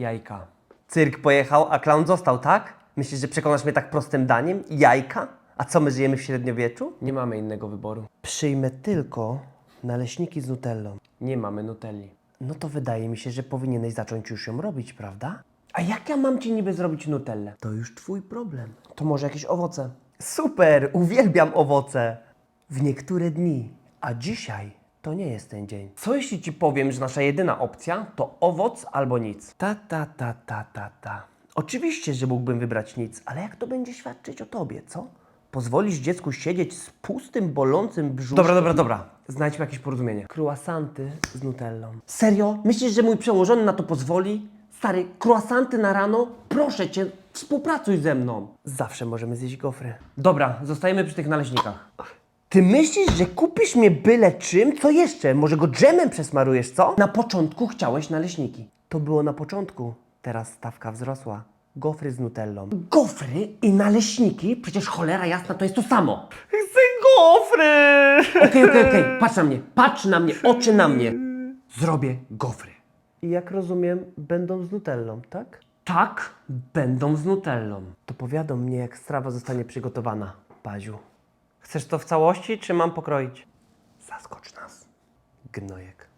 Jajka. Cyrk pojechał, a klaun został, tak? Myślisz, że przekonasz mnie tak prostym daniem? Jajka? A co, my żyjemy w średniowieczu? Nie mamy innego wyboru. Przyjmę tylko naleśniki z nutellą. Nie mamy nutelli. No to wydaje mi się, że powinieneś zacząć już ją robić, prawda? A jak ja mam ci niby zrobić nutellę? To już twój problem. To może jakieś owoce? Super, uwielbiam owoce. W niektóre dni, a dzisiaj to nie jest ten dzień. Co jeśli ci powiem, że nasza jedyna opcja to owoc albo nic? Ta, ta, ta, ta, ta, ta. Oczywiście, że mógłbym wybrać nic, ale jak to będzie świadczyć o tobie, co? Pozwolisz dziecku siedzieć z pustym, bolącym brzuszkiem? Dobra, dobra, dobra. Znajdźmy jakieś porozumienie. Croissanty z nutellą. Serio? Myślisz, że mój przełożony na to pozwoli? Stary, croissanty na rano? Proszę cię, współpracuj ze mną. Zawsze możemy zjeść gofry. Dobra, zostajemy przy tych naleśnikach. Ty myślisz, że kupisz mnie byle czym? Co jeszcze? Może go dżemem przesmarujesz, co? Na początku chciałeś naleśniki. To było na początku. Teraz stawka wzrosła. Gofry z nutellą. Gofry i naleśniki? Przecież cholera jasna to jest to samo. Chcę gofry! Okej, okej, okej. Patrz na mnie. Patrz na mnie. Oczy na mnie. Zrobię gofry. I jak rozumiem, będą z nutellą, tak? Tak, będą z nutellą. To powiadom mnie, jak strawa zostanie przygotowana, Baziu. Chcesz to w całości, czy mam pokroić? Zaskocz nas, gnojek.